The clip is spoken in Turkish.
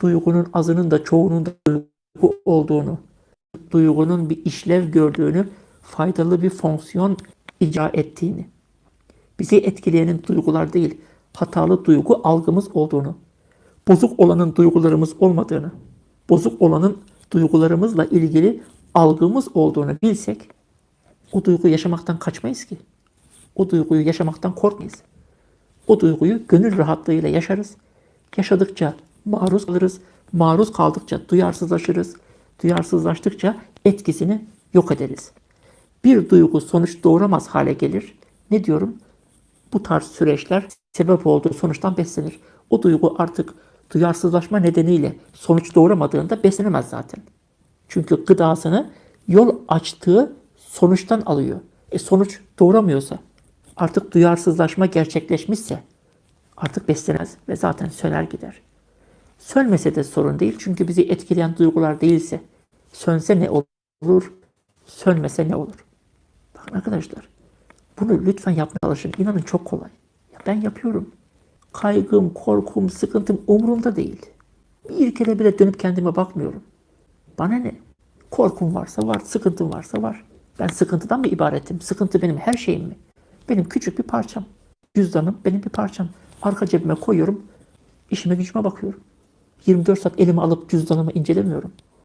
duygunun azının da çoğunun da duygu olduğunu, duygunun bir işlev gördüğünü, faydalı bir fonksiyon icra ettiğini, bizi etkileyenin duygular değil, hatalı duygu algımız olduğunu, bozuk olanın duygularımız olmadığını, bozuk olanın duygularımızla ilgili algımız olduğunu bilsek, o duyguyu yaşamaktan kaçmayız ki. O duyguyu yaşamaktan korkmayız. O duyguyu gönül rahatlığıyla yaşarız. Yaşadıkça maruz kalırız. Maruz kaldıkça duyarsızlaşırız. Duyarsızlaştıkça etkisini yok ederiz. Bir duygu sonuç doğuramaz hale gelir. Ne diyorum? Bu tarz süreçler sebep olduğu sonuçtan beslenir. O duygu artık duyarsızlaşma nedeniyle sonuç doğuramadığında beslenemez zaten. Çünkü gıdasını yol açtığı sonuçtan alıyor. E sonuç doğuramıyorsa, artık duyarsızlaşma gerçekleşmişse artık beslenemez ve zaten söner gider. Sönmese de sorun değil çünkü bizi etkileyen duygular değilse sönse ne olur, sönmese ne olur? Bakın arkadaşlar bunu lütfen yapmaya çalışın. İnanın çok kolay. Ya ben yapıyorum. Kaygım, korkum, sıkıntım umurumda değil. Bir kere bile dönüp kendime bakmıyorum. Bana ne? Korkum varsa var, sıkıntım varsa var. Ben sıkıntıdan mı ibaretim? Sıkıntı benim her şeyim mi? Benim küçük bir parçam. Cüzdanım benim bir parçam. Arka cebime koyuyorum. işime gücüme bakıyorum. 24 saat elime alıp cüzdanımı incelemiyorum.